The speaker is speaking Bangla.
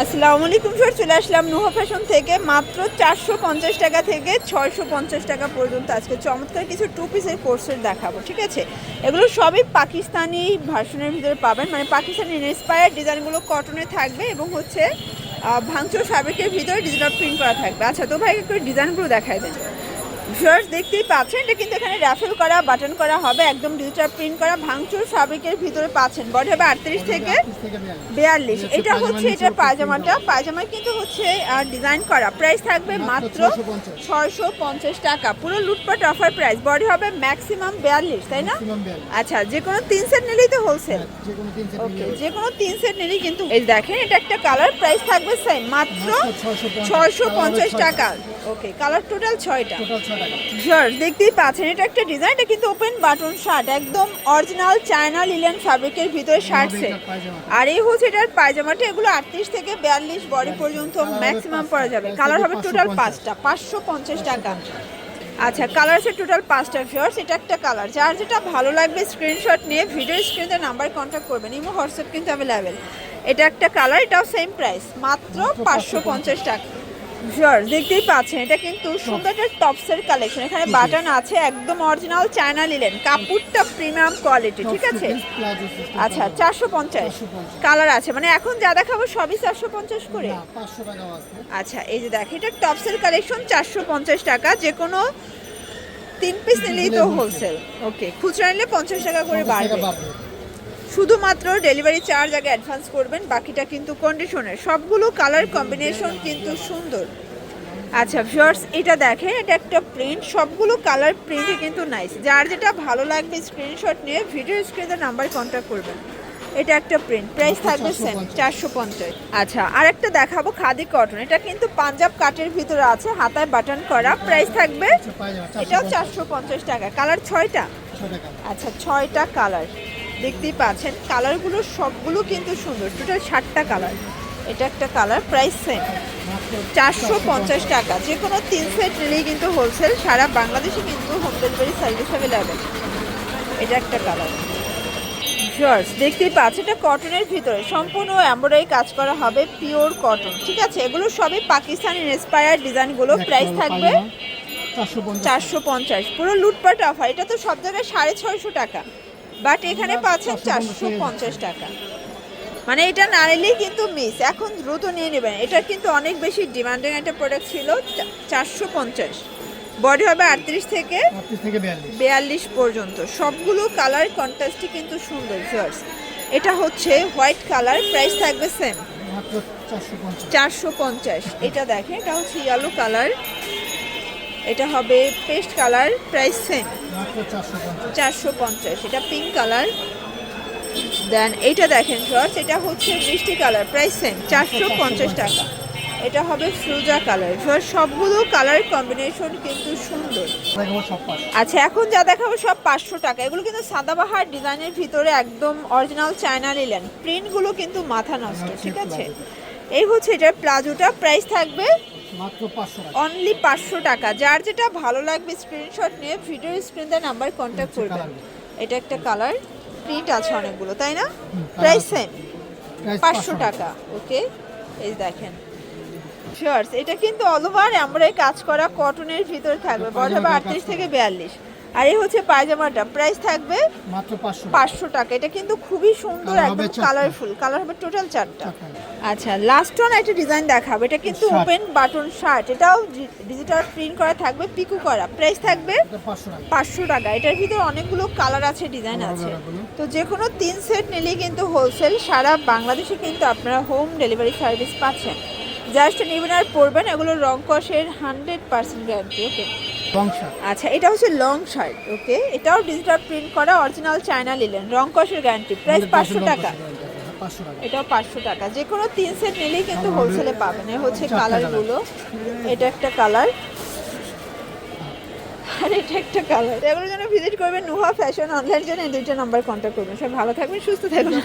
আসসালামু আলাইকুম স্যার, চলে আসলাম নুহা ফ্যাশন থেকে মাত্র চারশো পঞ্চাশ টাকা থেকে ছয়শো পঞ্চাশ টাকা পর্যন্ত। আজকে চমৎকার কিছু টু পিসের কোর্সের দেখাবো, ঠিক আছে? এগুলো সবই পাকিস্তানি ভার্সনের ভিতরে পাবেন মানে পাকিস্তানি ইন্সপায়ার ডিজাইনগুলো কটনে থাকবে এবং হচ্ছে ভাঙচুর ফ্যাব্রিকের ভিতরে ডিজাইন প্রিন্ট করা থাকবে। আচ্ছা তো ভাই, একটু ডিজাইনগুলো দেখাই দেন। ভিউয়ার্স দেখতেই পাচ্ছেন এটা কিন্তু এখানে র্যাফেল করা বাটন করা হবে একদম ডিজিটাল প্রিন্ট করা ভাঙচুর ফ্যাব্রিকের ভিতরে পাচ্ছেন। বডি হবে আটত্রিশ থেকে বিয়াল্লিশ। এটা হচ্ছে এটা পায়জামাটা। পায়জামা কিন্তু হচ্ছে ডিজাইন করা প্রাইস থাকবে মাত্র ছয়শো পঞ্চাশ। টাকা। পুরো লুটপাট অফার প্রাইস বডি হবে ম্যাক্সিমাম বিয়াল্লিশ তাই না? আচ্ছা যে কোনো তিন সেট নিলেই তো হোলসেল ওকে যে কোনো তিন সেট নিলেই কিন্তু এই দেখেন এটা একটা কালার প্রাইস থাকবে সেম মাত্র ছয়শো পঞ্চাশ টাকা। ওকে কালার টোটাল ছয়টা। ভিউয়ার্স দেখতেই পাচ্ছেন এটা একটা ডিজাইন এটা কিন্তু ওপেন বাটন শার্ট একদম অরিজিনাল চায়না লিলেন ফ্যাব্রিকের ভিতরে শার্ট সেট আর এই হচ্ছে এটার পায়জামাটা এগুলো আটত্রিশ থেকে বিয়াল্লিশ বডি পর্যন্ত ম্যাক্সিমাম পরা যাবে। কালার হবে টোটাল পাঁচটা পাঁচশো পঞ্চাশ টাকা। আচ্ছা কালার আছে টোটাল পাঁচটা ফিওর্স এটা একটা কালার যার যেটা ভালো লাগবে স্ক্রিনশট নিয়ে ভিডিও স্ক্রিনে নাম্বার কন্ট্যাক্ট করবেন। ইমো হোয়াটসঅ্যাপ কিন্তু অ্যাভেলেবেল এটা একটা কালার এটাও সেম প্রাইস মাত্র পাঁচশো পঞ্চাশ টাকা। ভিউয়ার্স দেখতেই পাচ্ছেন এটা কিন্তু সুন্দর একটা টপসের কালেকশন এখানে বাটন আছে একদম অরিজিনাল চায়না লিলেন কাপড়টা প্রিমিয়াম কোয়ালিটি ঠিক আছে? আচ্ছা চারশো পঞ্চাশ কালার আছে মানে এখন যা দেখাবো সবই চারশো পঞ্চাশ করে? আচ্ছা এই যে দেখ এটা টপসের কালেকশন চারশো পঞ্চাশ টাকা যে কোনো তিন পিস নিলেই তো হোলসেল ওকে খুচরা নিলে পঞ্চাশ টাকা করে বাড়বে। শুধুমাত্র ডেলিভারি চার্জ আগে অ্যাডভান্স করবেন বাকিটা কিন্তু কন্ডিশনের সবগুলো কালার কম্বিনেশন কিন্তু সুন্দর। আচ্ছা ভিউয়ার্স এটা দেখেন এটা একটা প্রিন্ট সবগুলো কালার প্রিন্টই কিন্তু নাইস যার যেটা ভালো লাগবে স্ক্রিনশট নিয়ে ভিডিও স্ক্রিনের নাম্বার কন্ট্যাক্ট করবেন। এটা একটা প্রিন্ট প্রাইস থাকবে সেম চারশো পঞ্চাশ। আচ্ছা আর একটা দেখাবো খাদি কটন এটা কিন্তু পাঞ্জাব কাটের ভিতরে আছে হাতায় বাটন করা। প্রাইস থাকবে এটাও চারশো পঞ্চাশ টাকা। কালার ছয়টা? আচ্ছা ছয়টা কালার দেখতেই পাচ্ছেন কালারগুলো সবগুলো কিন্তু সুন্দর টোটাল ষাটটা কালার। এটা একটা কালার প্রাইস সেম চারশো পঞ্চাশ টাকা যে কোনো তিন সেট নিলেই কিন্তু হোলসেল সারা বাংলাদেশে কিন্তু হোম ডেলিভারি সার্ভিস অ্যাভেলেবেল এটা একটা কালার। জর্জ দেখতেই পাচ্ছেন এটা কটনের ভিতরে। সম্পূর্ণ এমব্রয়ডারি কাজ করা হবে পিওর কটন ঠিক আছে? এগুলো সবই পাকিস্তানি ইন্সপায়ার ডিজাইনগুলো প্রাইস থাকবে চারশো পঞ্চাশ। পুরো লুটপাট অফার এটা তো সব জায়গায় সাড়ে ছয়শো টাকা। বাট এখানে পাচ্ছেন চারশো পঞ্চাশ টাকা। মানে এটা না নিলেই কিন্তু মিস এখন দ্রুত নিয়ে নেবেন। এটা কিন্তু অনেক বেশি ডিমান্ডিং একটা প্রোডাক্ট ছিল চারশো পঞ্চাশ। বডি হবে আটত্রিশ থেকে বিয়াল্লিশ। পর্যন্ত। সবগুলো কালার কন্ট্রাস্টই কিন্তু সুন্দর ভিউয়ার্স এটা হচ্ছে হোয়াইট কালার প্রাইস থাকবে সেম চারশো পঞ্চাশ। এটা দেখেন এটা হচ্ছে ইয়েলো কালার এটা হবে পেস্ট কালার প্রাইস সেম চারশো পঞ্চাশ। এটা পিঙ্ক কালার। দেন এটা দেখেন শর্টস এটা হচ্ছে মিষ্টি কালার প্রাইস সেম চারশো পঞ্চাশ টাকা। এটা হবে ফ্রুজা কালার। শর্ট সবগুলো কালার কম্বিনেশন কিন্তু সুন্দর। আচ্ছা এখন যা দেখাবো সব পাঁচশো টাকা। এগুলো কিন্তু সাদাবাহার ডিজাইনের ভিতরে একদম অরিজিনাল চায়না নিলেন প্রিন্টগুলো কিন্তু মাথা নষ্ট ঠিক আছে? এই হচ্ছে এটার প্লাজোটা। প্রাইস থাকবে অনলি পাঁচশো টাকা। যার যেটা ভালো লাগবে স্ক্রিনশট নিয়ে ভিডিও স্ক্রিনে নাম্বার কন্ট্যাক্ট করবেন এটা একটা কালার প্রিন্ট আছে অনেকগুলো তাই না? প্রাইস সেম পাঁচশো টাকা ওকে এই দেখেন। শিওর্স এটা কিন্তু অল ওভার আমরাই কাজ করা কটনের ভিতরে থাকবে। বড় হবে আটত্রিশ থেকে বিয়াল্লিশ। আর এই হচ্ছে পায়জামাটা। প্রাইস থাকবে মাত্র পাঁচশো টাকা। এটা কিন্তু খুবই সুন্দর একদম কালারফুল কালার হবে টোটাল চারটা। আচ্ছা লাস্ট ওয়ান একটা ডিজাইন দেখাবো। এটা কিন্তু ওপেন বাটন শার্ট এটাও ডিজিটাল প্রিন্ট করা থাকবে পিকু করা। প্রাইস থাকবে পাঁচশো টাকা। এটার ভিতরে অনেকগুলো কালার আছে ডিজাইন আছে। তো যে কোনো তিন সেট নিলেই কিন্তু হোলসেল সারা বাংলাদেশে কিন্তু আপনারা হোম ডেলিভারি সার্ভিস পাচ্ছেন। জাস্ট নেবেন আর পরবেন। এগুলো রং কষের হান্ড্রেড পার্সেন্ট গ্যারান্টি ওকে আচ্ছা এটা হচ্ছে লং শার্ট ওকে এটাও ডিজিটাল প্রিন্ট করা অরিজিনাল চায়না লিলেন রং কষের গ্যারান্টি প্রাইস পাঁচশো টাকা। এটাও পাঁচশো টাকা। যে কোনো তিন সেট নিলেই কিন্তু হোলসেলে পাবেন। এ হচ্ছে কালারগুলো এটা একটা কালার আর এটা একটা কালার এগুলোর জন্য ভিজিট করবেন নুহা ফ্যাশন অনলাইন জন্য। দুইটা নাম্বার কন্ট্যাক্ট করবেন। সব ভালো থাকবেন সুস্থ থাকবেন।